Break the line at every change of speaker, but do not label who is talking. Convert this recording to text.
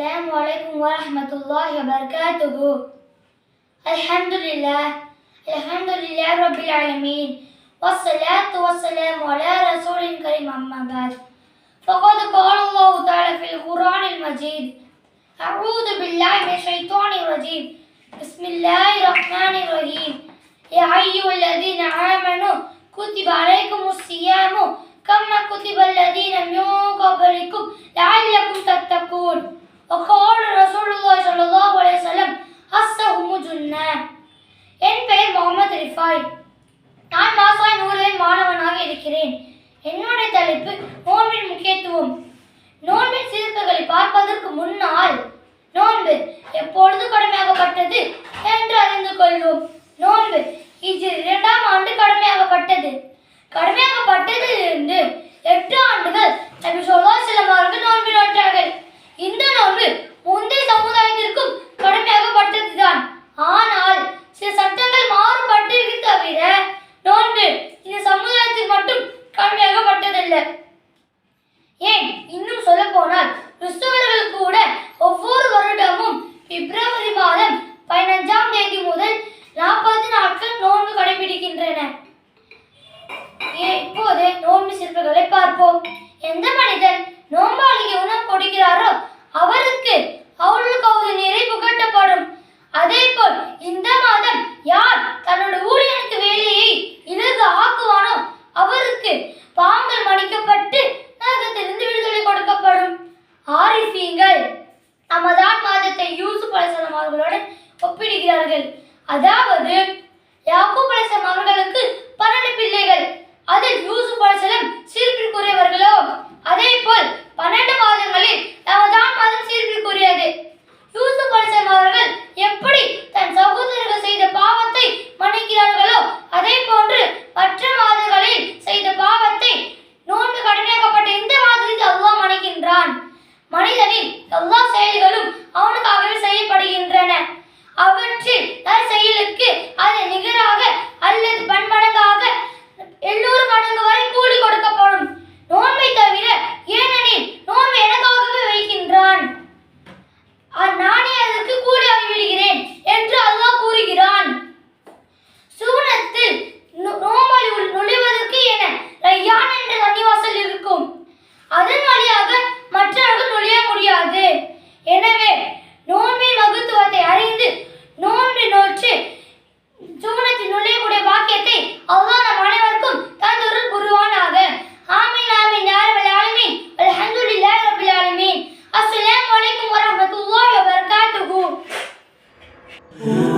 السلام عليكم ورحمة الله وبركاته. الحمد لله الحمد لله رب العالمين. والصلاة والسلام على رسول كريم أما بعد. فقد قال الله تعالى في القرآن المجيد. أعوذ بالله من الشيطان الرجيم. بسم الله الرحمن الرحيم. பங்களிப்பு நோன்பின் முக்கியத்துவம். நோன்பின் சிறப்புகளை பார்ப்பதற்கு முன்னால் நோன்பு எப்பொழுது கடமையாகப்பட்டது என்று அறிந்து கொள்வோம். நோன்பு அல்ல ஏன்? இன்னும் சொல்ல போனால் கிறிஸ்தவர்கள் கூட ஒவ்வொரு வருடமும் பிப்ரவரி மாதம் பதினஞ்சாம் தேதி முதல் நாற்பது நாட்கள் நோன்பு கடைபிடிக்கின்றன. இப்போது நோன்பு சிறப்புகளை பார்ப்போம். எந்த மனிதன் நோன்பாளிக்கு உணவு கொடுக்கிறார் ஒப்பிடுகிறார்கள். அதாவது யாக்கோ யாக்கூப் அவர்களுக்கு பன்னெண்டு பிள்ளைகள். அதில் Ooh.